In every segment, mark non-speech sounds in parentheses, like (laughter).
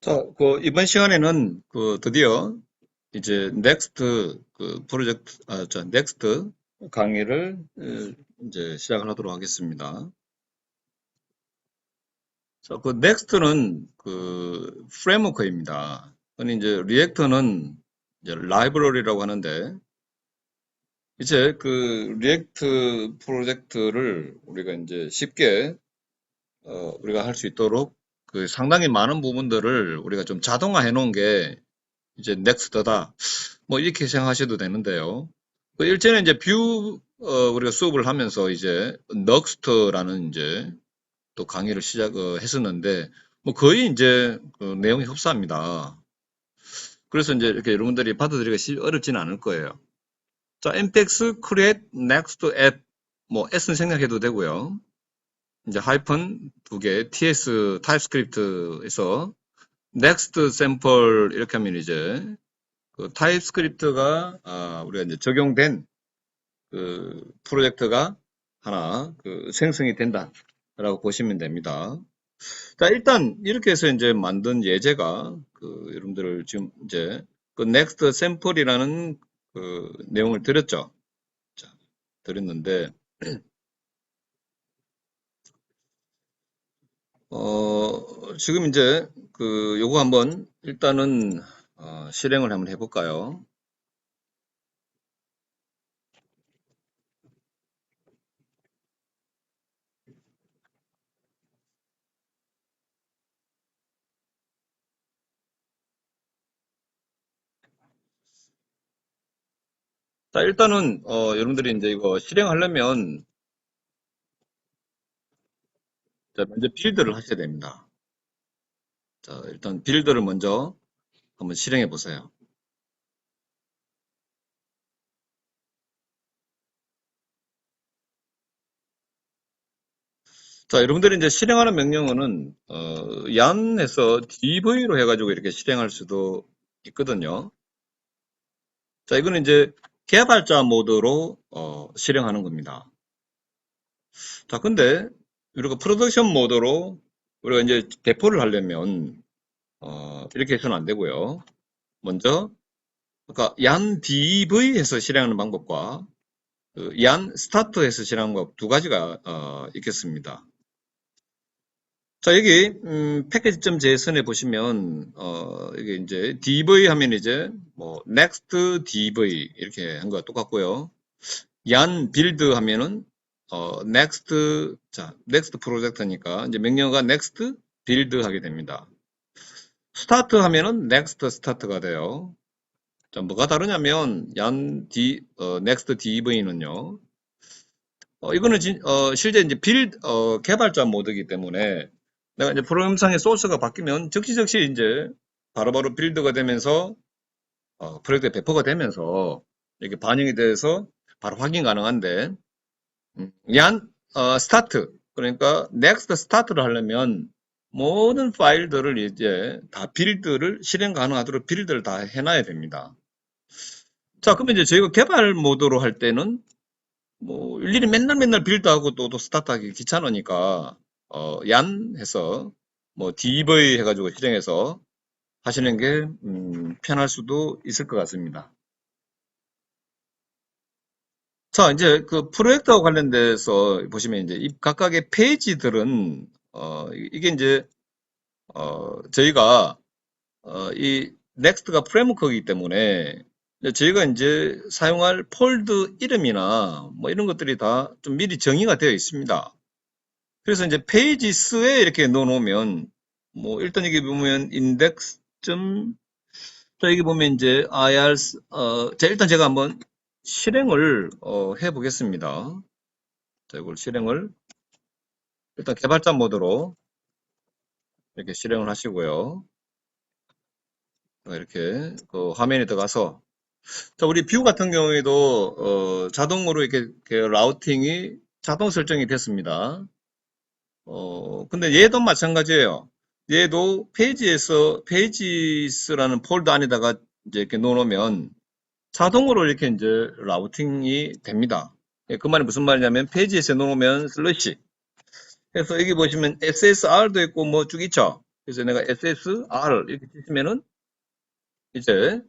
자, 그 이번 시간에는 그 드디어 이제 넥스트 그 프로젝트 아, 저 넥스트 강의를 어, 이제 시작을 하도록 하겠습니다. 자, 그 넥스트는 그 프레임워크입니다. 흔히 이제 리액터는 이제 라이브러리라고 하는데 이제 그 리액트 프로젝트를 우리가 이제 쉽게 어, 우리가 할 수 있도록 그 상당히 많은 부분들을 우리가 좀 자동화 해 놓은 게 이제 넥스트다. 뭐 이렇게 생각하셔도 되는데요. 그 일전에 이제 뷰 어, 우리가 수업을 하면서 이제 넥스트라는 이제 또 강의를 시작했었는데 뭐 거의 이제 그 내용이 흡사합니다. 그래서 이제 이렇게 여러분들이 받아들이기가 쉽- 어렵지는 않을 거예요. 자, mtex create next add 뭐 s는 생략해도 되고요. 이제 하이픈 두 개, ts 타입스크립트에서 next sample 이렇게 하면 이제 그 타입스크립트가 아, 우리가 이제 적용된 그 프로젝트가 하나 그 생성이 된다라고 보시면 됩니다. 자, 일단 이렇게 해서 이제 만든 예제가 그 여러분들을 지금 이제 그 next sample이라는 그 내용을 드렸죠. 자, 드렸는데 (clears throat) 어, 지금 이제 그 요거 한번 일단은 어, 실행을 한번 해볼까요? 자, 일단은 어, 여러분들이 이제 이거 실행하려면 자, 먼저 빌드를 하셔야 됩니다. 자, 일단 빌드를 먼저 한번 실행해 보세요. 자, 여러분들이 이제 실행하는 명령어는 어, yan에서 dv로 해가지고 이렇게 실행할 수도 있거든요. 자, 이거는 이제 개발자 모드로 어, 실행하는 겁니다. 자, 근데 우리가 프로덕션 모드로 우리가 이제 배포를 하려면 어, 이렇게 해서는 안 되고요. 먼저 그러니까 얀 DV에서 실행하는 방법과 그얀 스타트에서 실행하는 방법 두 가지가 어, 있겠습니다. 자 여기 음, 패키지.json에 보시면 어, 이게 이제 DV 하면 이제 뭐 next DV 이렇게 한 거와 똑같고요. 얀 빌드 하면은 어, next 자 next 프로젝트니까 이제 명령어가 next 빌드 하게 됩니다. 스타트 하면은 next 스타트가 돼요. 자, 뭐가 다르냐면 얀 D 어, next DV는요. 어, 이거는 진, 어, 실제 이제 빌 어, 개발자 모드이기 때문에 내가 이제 프로그램상의 소스가 바뀌면 즉시즉시 이제 바로바로 빌드가 되면서 어, 프로젝트 배포가 되면서 이렇게 반영이 돼서 바로 확인 가능한데 음, 얀 어, 스타트 그러니까 next 스타트를 하려면 모든 파일들을 이제 다 빌드를 실행 가능하도록 빌드를 다 해놔야 됩니다. 자, 그러면 이제 저희가 개발 모드로 할 때는 뭐 일일이 맨날 맨날 빌드하고 또, 또 스타트하기 귀찮으니까 어, 얀 해서 뭐 dv 해가지고 실행해서 하시는 게 음, 편할 수도 있을 것 같습니다. 자, 이제 그 프로젝트와 관련돼서 보시면 이제 이 각각의 페이지들은 어, 이게 이제 어, 저희가 어, 이 넥스트가 프레임워크이기 때문에 저희가 이제 사용할 폴드 이름이나 뭐 이런 것들이 다 좀 미리 정의가 되어 있습니다. 그래서 이제 페이지스에 이렇게 넣어 놓으면 뭐 일단 여기 보면 인덱스 점 자, 여기 보면 이제 ir 어, 자, 일단 제가 한번 실행을 어, 해 보겠습니다. 자, 이걸 실행을 일단 개발자 모드로 이렇게 실행을 하시고요. 자, 이렇게 그 화면에 들어가서 자, 우리 뷰 같은 경우에도 어, 자동으로 이렇게 그 라우팅이 자동 설정이 됐습니다. 어, 근데 얘도 마찬가지예요. 얘도 페이지에서 페이지스라는 폴더 안에다가 이제 이렇게 넣어놓으면 자동으로 이렇게 이제 라우팅이 됩니다. 예, 그 말이 무슨 말이냐면 페이지에서 넣어놓으면 슬러시. 그래서 여기 보시면 SSR도 있고 뭐 쭉 있죠. 그래서 내가 SSR 이렇게 치시면은 이제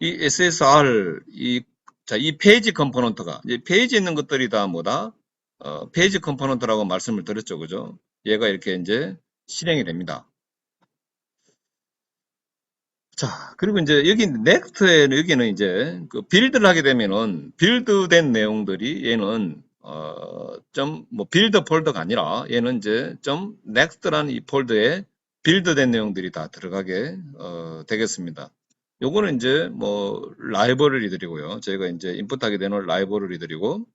이 SSR 이, 자, 이 페이지 컴포넌트가 이제 페이지에 있는 것들이 다 뭐다? 어, 페이지 컴포넌트라고 말씀을 드렸죠. 그죠? 얘가 이렇게 이제 실행이 됩니다. 자, 그리고 이제 여기 넥스트에는 여기는 이제 그 빌드를 하게 되면은 빌드된 내용들이 얘는 어, 좀뭐 빌드 폴더가 아니라 얘는 이제 좀 넥스트라는 이 폴더에 빌드된 내용들이 다 들어가게 어, 되겠습니다. 요거는 이제 뭐 라이브러리들이고요. 저희가 이제 인풋하게 되는 라이브러리들이고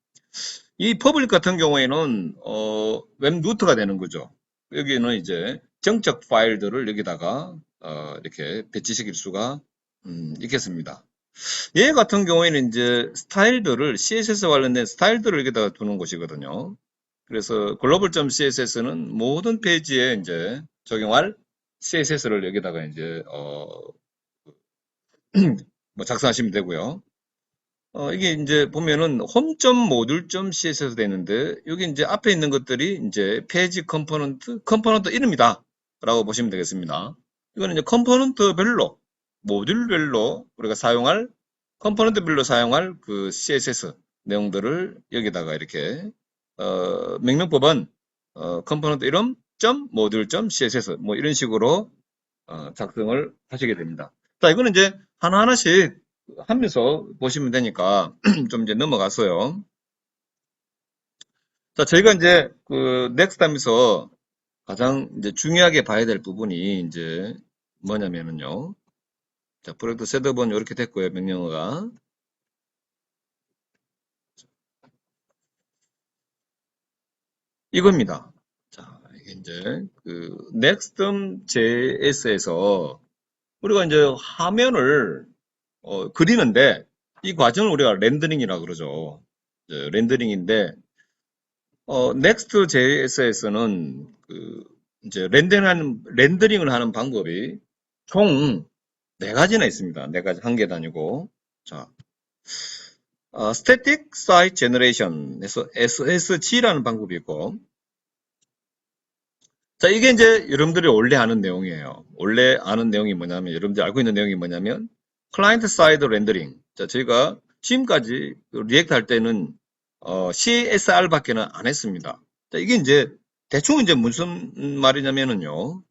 이 퍼블릭 같은 경우에는 어, 웹 루트가 되는 거죠. 여기는 이제 정적 파일들을 여기다가 어, 이렇게 배치시킬 수가 음, 있겠습니다. 얘 같은 경우에는 이제 스타일들을 CSS 관련된 스타일들을 여기다가 두는 곳이거든요. 그래서 글로벌.css는 모든 페이지에 이제 적용할 CSS를 여기다가 이제 어, (clears throat) 뭐 작성하시면 되고요. 어, 이게 이제 보면은 홈.모듈.css 되는데 여기 이제 앞에 있는 것들이 이제 페이지 컴포넌트 컴포넌트 이름이다 라고 보시면 되겠습니다. 이거는 이제 컴포넌트별로 모듈별로 우리가 사용할 컴포넌트별로 사용할 그 CSS 내용들을 여기다가 이렇게 어, 명령법은 어, 컴포넌트 이름 점 모듈 점 CSS 뭐 이런 식으로 어, 작성을 하시게 됩니다. 자, 이거는 이제 하나 하나씩 하면서 보시면 되니까 (clears throat) 좀 이제 넘어갔어요. 자, 저희가 이제 그 넥스트 하면서 가장 이제 중요하게 봐야 될 부분이 이제 뭐냐면은요. 자, 프로젝트 셋업은 이렇게 됐고요. 명령어가. 이겁니다. 자, 이게 이제 그 next.js에서 우리가 이제 화면을 어, 그리는데 이 과정을 우리가 렌더링이라고 그러죠. 렌더링인데 어, Next.js에서는 그 이제 렌더링하는 렌더링을 하는 방법이 총 네 가지나 있습니다. 네 가지 한 개도 아니고 자 어, Static Site Generation에서 SSG라는 방법이 있고 자 이게 이제 여러분들이 원래 아는 내용이에요. 원래 아는 내용이 뭐냐면 여러분들이 알고 있는 내용이 뭐냐면 클라이언트 사이드 렌더링. 자 저희가 지금까지 리액트 할 때는 어, CSR밖에는 안 했습니다. 자, 이게 이제 대충 이제 무슨 말이냐면은요.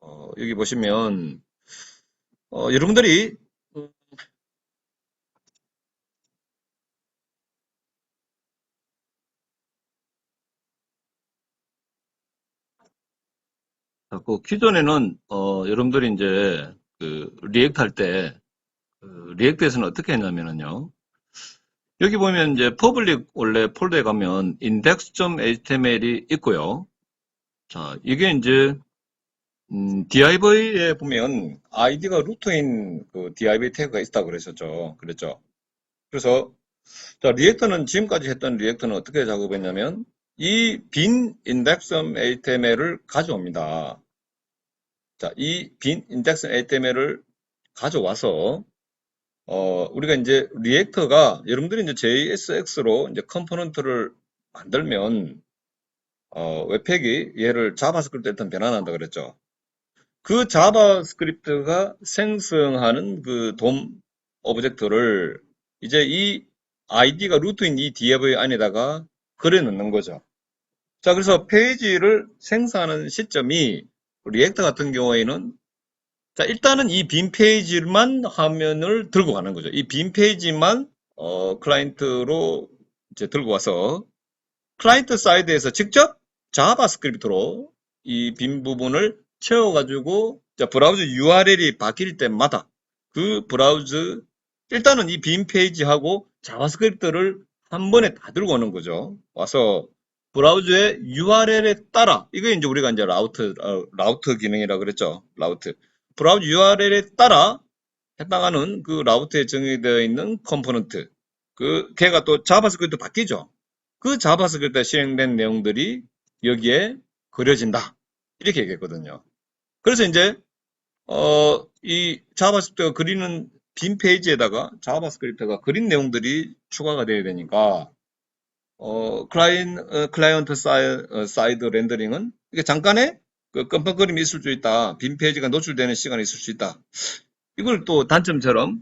어, 여기 보시면 어, 여러분들이 음, 그 기존에는 어, 여러분들이 이제 그 리액트 할때 그 리액트에서는 어떻게 했냐면은요. 여기 보면 이제 퍼블릭 원래 폴더에 가면 index.html이 있고요. 자, 이게 이제 음, div에 보면 id가 루트인 그 div 태그가 있다 그랬었죠. 그랬죠. 그래서 자, 리액터는 지금까지 했던 리액터는 어떻게 작업했냐면 이빈 index.html을 가져옵니다. 자, 이빈 index.html을 가져와서 어, 우리가 이제 리액터가 여러분들이 이제 JSX로 이제 컴포넌트를 만들면 어, 웹팩이 얘를 자바스크립트 일단 변환한다 그랬죠. 그 자바스크립트가 생성하는 그 돔 오브젝트를 이제 이 id가 루트인 이 div 안에다가 그려 넣는 거죠. 자, 그래서 페이지를 생성하는 시점이 리액터 같은 경우에는 자, 일단은 이 빈 페이지만 화면을 들고 가는 거죠. 이 빈 페이지만 어, 클라이언트로 이제 들고 와서 클라이언트 사이드에서 직접 자바스크립트로 이 빈 부분을 채워가지고 자, 브라우저 URL이 바뀔 때마다 그 브라우저 일단은 이 빈 페이지하고 자바스크립트를 한 번에 다 들고 오는 거죠. 와서 브라우저의 URL에 따라 이게 이제 우리가 이제 라우트 어, 라우트 기능이라고 그랬죠. 라우트 브라우저 URL에 따라 해당하는 그 라우트에 정의되어 있는 컴포넌트 그 걔가 또 자바스크립트 바뀌죠. 그 자바스크립트에 실행된 내용들이 여기에 그려진다. 이렇게 얘기했거든요. 그래서 이제 어, 이 자바스크립트가 그리는 빈 페이지에다가 자바스크립트가 그린 내용들이 추가가 되어야 되니까 어, 클라이언, 어, 클라이언트 사이, 어, 사이드 렌더링은 이게 잠깐의 그 끔뻑거림이 있을 수 있다. 빈 페이지가 노출되는 시간이 있을 수 있다. 이걸 또 단점처럼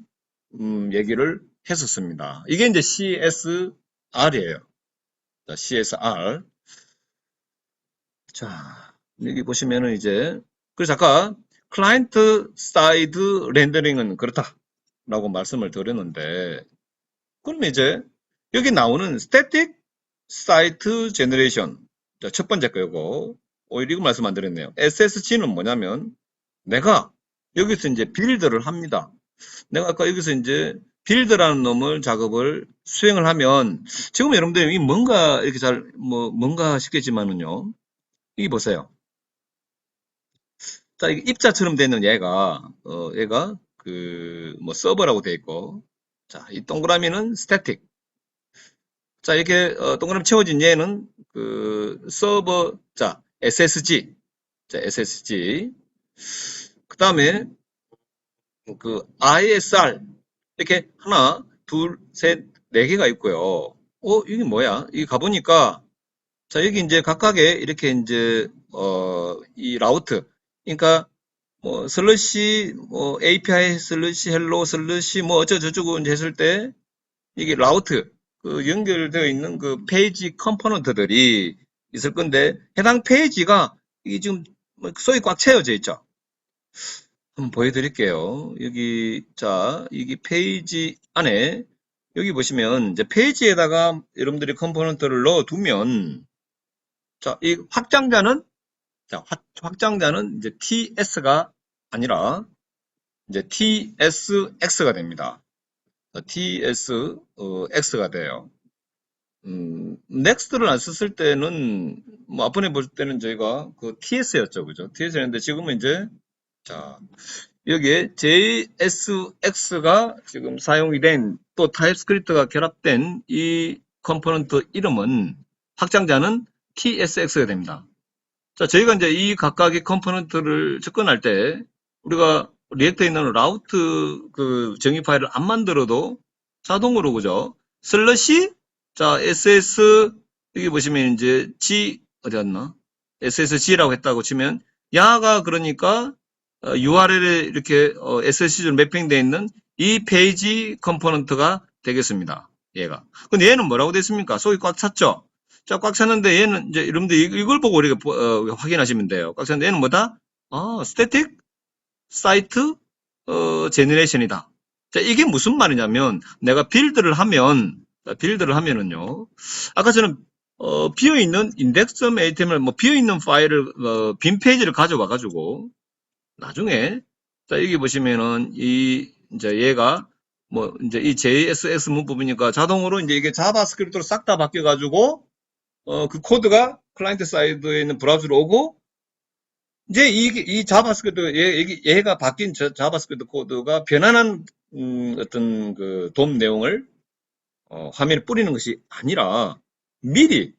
음, 얘기를 했었습니다. 이게 이제 CSR이에요. 자, CSR. 자, 여기 보시면은 이제 그래서 아까 클라이언트 사이드 렌더링은 그렇다라고 말씀을 드렸는데 그러면 이제 여기 나오는 site generation 자, 첫 번째 거 요거 오히려 이거 말씀 안 드렸네요. SSG는 뭐냐면 내가 여기서 이제 빌드를 합니다. 내가 아까 여기서 이제 빌드라는 놈을 작업을 수행을 하면 지금 여러분들 이 뭔가 이렇게 잘 뭐 뭔가 싶겠지만은요. 이게 보세요. 자, 입자처럼 되는 얘가 어 얘가 그 뭐 서버라고 돼 있고 자, 이 동그라미는 스태틱. 자, 이렇게 어, 동그라미 채워진 얘는 그 서버 자, SSG. 자, SSG. 그 다음에 그 ISR 이렇게 하나, 둘, 셋, 네 개가 있고요. 어, 이게 뭐야? 이게 가보니까, 자, 여기 이제 각각의 이렇게 이제, 어, 이 라우트. 그러니까, 뭐, 슬러시, 뭐, API 슬러시, 헬로 슬러시, 뭐, 어쩌고저쩌고 이제 했을 때, 이게 라우트, 그 연결되어 있는 그 페이지 컴포넌트들이 있을 건데, 해당 페이지가, 이게 지금, 뭐 소위 꽉 채워져 있죠. 한번 보여드릴게요. 여기, 자, 여기 페이지 안에, 여기 보시면, 이제 페이지에다가 여러분들이 컴포넌트를 넣어두면, 자, 이 확장자는, 자, 확, 확장자는 이제 TS가 아니라, 이제 TSX가 됩니다. TSX가 돼요. 음, 넥스트를 안 썼을 때는, 뭐, 앞번에 볼 때는 저희가 그 TS였죠. 그죠? TS였는데 지금은 이제, 자, 여기에 JSX가 지금 사용이 된 또 타입스크립트가 결합된 이 컴포넌트 이름은 확장자는 TSX가 됩니다. 자, 저희가 이제 이 각각의 컴포넌트를 접근할 때 우리가 리액터에 있는 라우트 그 정의 파일을 안 만들어도 자동으로 그죠? 슬러시 자, SS 여기 보시면 이제 G 어디 갔나? SSG라고 했다고 치면 야가 그러니까 어, URL에 이렇게 어, SSG로 매핑되어 있는 이 페이지 컴포넌트가 되겠습니다. 얘가. 근데 얘는 뭐라고 됐습니까? 속이 꽉 찼죠? 자, 꽉 찼는데 얘는 이제 여러분들 이- 이걸 보고 우리가 보- 어, 확인하시면 돼요. 꽉 찼는데 얘는 뭐다? 아, 스태틱 사이트 어, 제너레이션이다. 자, 이게 무슨 말이냐면 내가 빌드를 하면 자, 빌드를 하면은요. 아까 저는 어, 비어 있는 index.html 뭐 비어 있는 파일을 어, 빈 페이지를 가져와 가지고 나중에 자 여기 보시면은 이 이제 얘가 뭐 이제 이 JSX 문법이니까 자동으로 이제 이게 자바스크립트로 싹 다 바뀌어 가지고 어 그 코드가 클라이언트 사이드에 있는 브라우저로 오고 이제 이게 이 자바스크립트 얘, 얘- 얘가 바뀐 저 자바스크립트 코드가 변환한 음, 어떤 그 돔 내용을 어, 화면에 뿌리는 것이 아니라 미리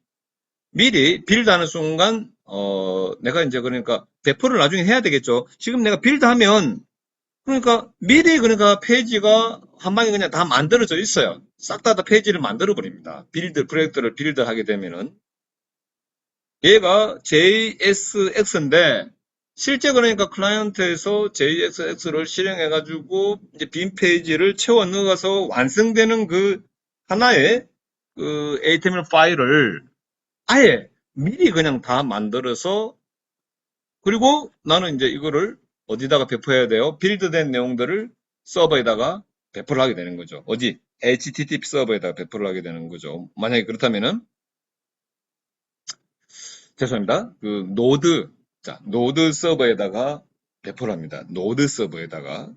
미리 빌드하는 순간 어 내가 이제 그러니까 배포를 나중에 해야 되겠죠. 지금 내가 빌드하면 그러니까 미리 그러니까 페이지가 한 방에 그냥 다 만들어져 있어요. 싹 다 다 페이지를 만들어 버립니다. 빌드 프로젝트를 빌드 하게 되면은 얘가 JSX인데 실제 그러니까 클라이언트에서 JSX를 실행해 가지고 이제 빈 페이지를 채워 넣어서 완성되는 그 하나의 그 HTML 파일을 아예 미리 그냥 다 만들어서 그리고 나는 이제 이거를 어디다가 배포해야 돼요? 빌드된 내용들을 서버에다가 배포를 하게 되는 거죠. 어디? HTTP 서버에다가 배포를 하게 되는 거죠. 만약에 그렇다면은 죄송합니다. 그 노드 자 노드 서버에다가 배포를 합니다. 노드 서버에다가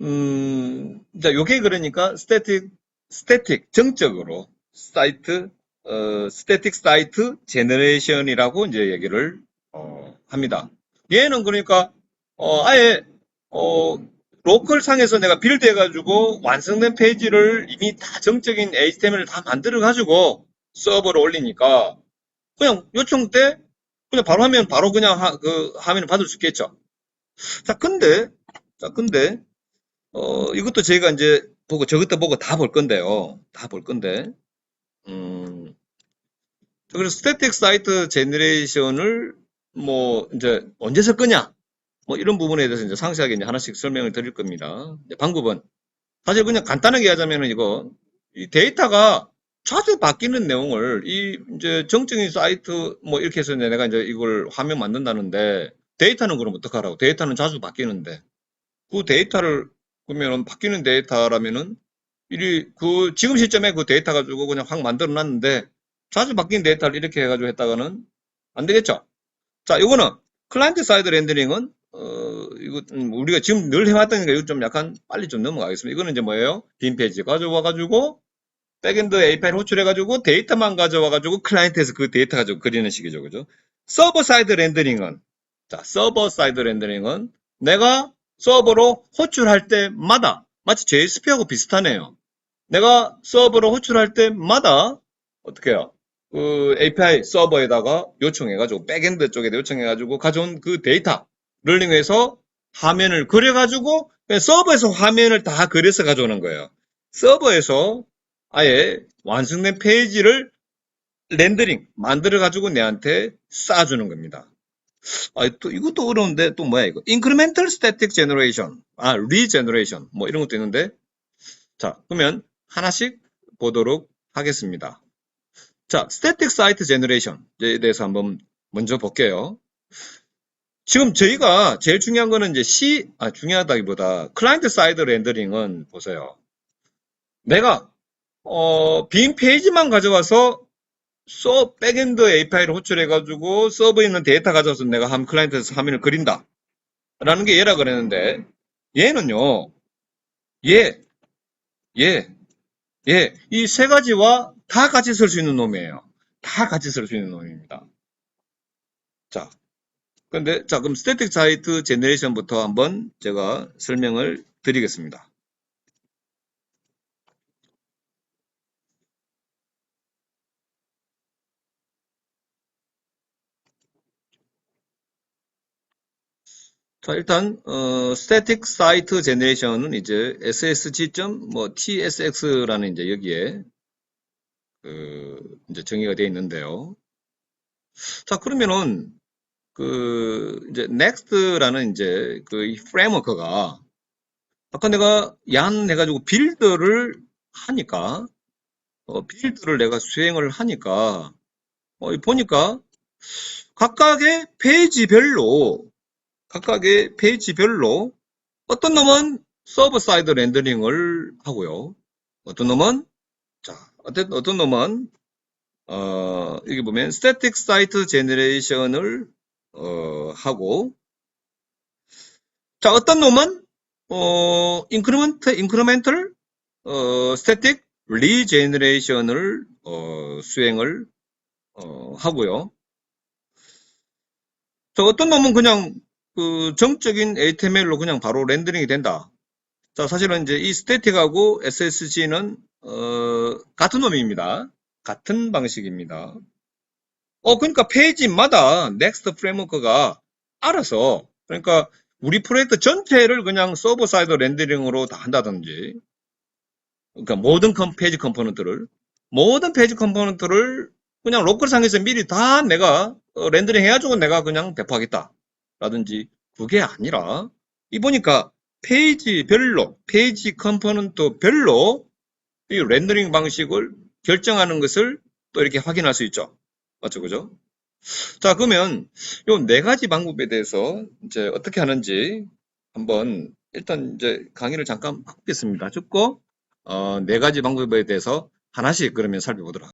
음, 자 요게 그러니까 스태틱 스태틱 정적으로 사이트 어, 스태틱 사이트 제너레이션이라고 이제 얘기를 어, 합니다. 얘는 그러니까 어, 아예 어, 로컬 상에서 내가 빌드 해가지고 완성된 페이지를 이미 다 정적인 HTML을 다 만들어 가지고 서버로 올리니까 그냥 요청 때 그냥 바로 하면 바로 그냥 하, 그 화면을 받을 수 있겠죠. 자, 근데 자, 근데 어, 이것도 저희가 이제 보고 저것도 보고 다 볼 건데요. 다 볼 건데 음, 그래서 스태틱 사이트 제너레이션을 뭐, 이제, 언제 쓸 거냐? 뭐, 이런 부분에 대해서 이제 상세하게 이제 하나씩 설명을 드릴 겁니다. 방법은, 사실 그냥 간단하게 하자면은 이거, 이 데이터가 자주 바뀌는 내용을, 이, 이제, 정적인 사이트, 뭐, 이렇게 해서 이제 내가 이제 이걸 화면 만든다는데, 데이터는 그럼 어떡하라고? 데이터는 자주 바뀌는데, 그 데이터를, 그러면은, 바뀌는 데이터라면은, 이, 그, 지금 시점에 그 데이터 가지고 그냥 확 만들어 놨는데, 자주 바뀐 데이터를 이렇게 해가지고 했다가는 안 되겠죠? 자, 이거는 클라이언트 사이드 렌더링은 어, 이거 음, 우리가 지금 늘 해왔다니까 이거 좀 약간 빨리 좀 넘어가겠습니다. 이거는 이제 뭐예요? 빈 페이지 가져와 가지고 백엔드 API를 호출해 가지고 데이터만 가져와 가지고 클라이언트에서 그 데이터 가지고 그리는 식이죠. 그죠? 서버 사이드 렌더링은 자, 서버 사이드 렌더링은 내가 서버로 호출할 때마다 마치 JSP하고 비슷하네요. 내가 서버로 호출할 때마다 어떻게 해요? 그 API 서버에다가 요청해가지고 백엔드 쪽에다 요청해가지고 가져온 그 데이터 럴링해서 화면을 그려가지고 서버에서 화면을 다 그려서 가져오는 거예요. 서버에서 아예 완성된 페이지를 렌더링 만들어가지고 내한테 쏴주는 겁니다. 아, 또 이것도 어려운데 또 뭐야 이거? Incremental Static Generation, 아, Regeneration 뭐 이런 것도 있는데 자 그러면 하나씩 보도록 하겠습니다. 자, Static Site Generation에 대해서 한번 먼저 볼게요. 지금 저희가 제일 중요한 거는 이제 C, 아, 중요하다기보다 클라이언트 사이드 렌더링은 보세요. 내가, 어, 빈 페이지만 가져와서 서, 백엔드 API를 호출해가지고 서버에 있는 데이터 가져와서 내가 한 클라이언트에서 화면을 그린다. 라는 게 얘라 그랬는데, 얘는요, 얘, 얘, 얘, 이세 가지와 다 같이 쓸 수 있는 놈이에요. 다 같이 쓸 수 있는 놈입니다. 자, 근데 자 그럼 스태틱 사이트 제너레이션부터 한번 제가 설명을 드리겠습니다. 자, 일단, 어, static site generation은 이제 ssg.뭐 tsx라는 이제 여기에, 그, 이제 정의가 되어 있는데요. 자, 그러면은, 그, 이제 next라는 이제 그이 프레임워크가, 아까 내가 얀 해가지고 빌드를 하니까, 어, 빌드를 내가 수행을 하니까, 어, 보니까, 각각의 페이지별로 각각의 페이지별로 어떤 놈은 서버 사이드 렌더링을 하고요. 어떤 놈은 자, 어떤 어떤 놈은 어, 여기 보면 static site generation을 어, 하고 자, 어떤 놈은 어, increment incremental 어, static regeneration을 어, 수행을 어, 하고요. 자, 어떤 놈은 그냥 그 정적인 HTML로 그냥 바로 렌더링이 된다. 자, 사실은 이제 이 스태틱하고 SSG는 어, 같은 놈입니다. 같은 방식입니다. 어, 그러니까 페이지마다 넥스트 프레임워크가 알아서 그러니까 우리 프로젝트 전체를 그냥 서버 사이드 렌더링으로 다 한다든지 그러니까 모든 컴, 페이지 컴포넌트를 모든 페이지 컴포넌트를 그냥 로컬 상에서 미리 다 내가 어, 렌더링 해가지고 내가 그냥 배포하겠다. 라든지 그게 아니라 이 보니까 페이지별로 페이지 컴포넌트별로 이 렌더링 방식을 결정하는 것을 또 이렇게 확인할 수 있죠. 맞죠, 그죠? 자, 그러면 요네 가지 방법에 대해서 이제 어떻게 하는지 한번 일단 이제 강의를 잠깐 바꾸겠습니다. 듣고 어, 네 가지 방법에 대해서 하나씩 그러면 살펴보도록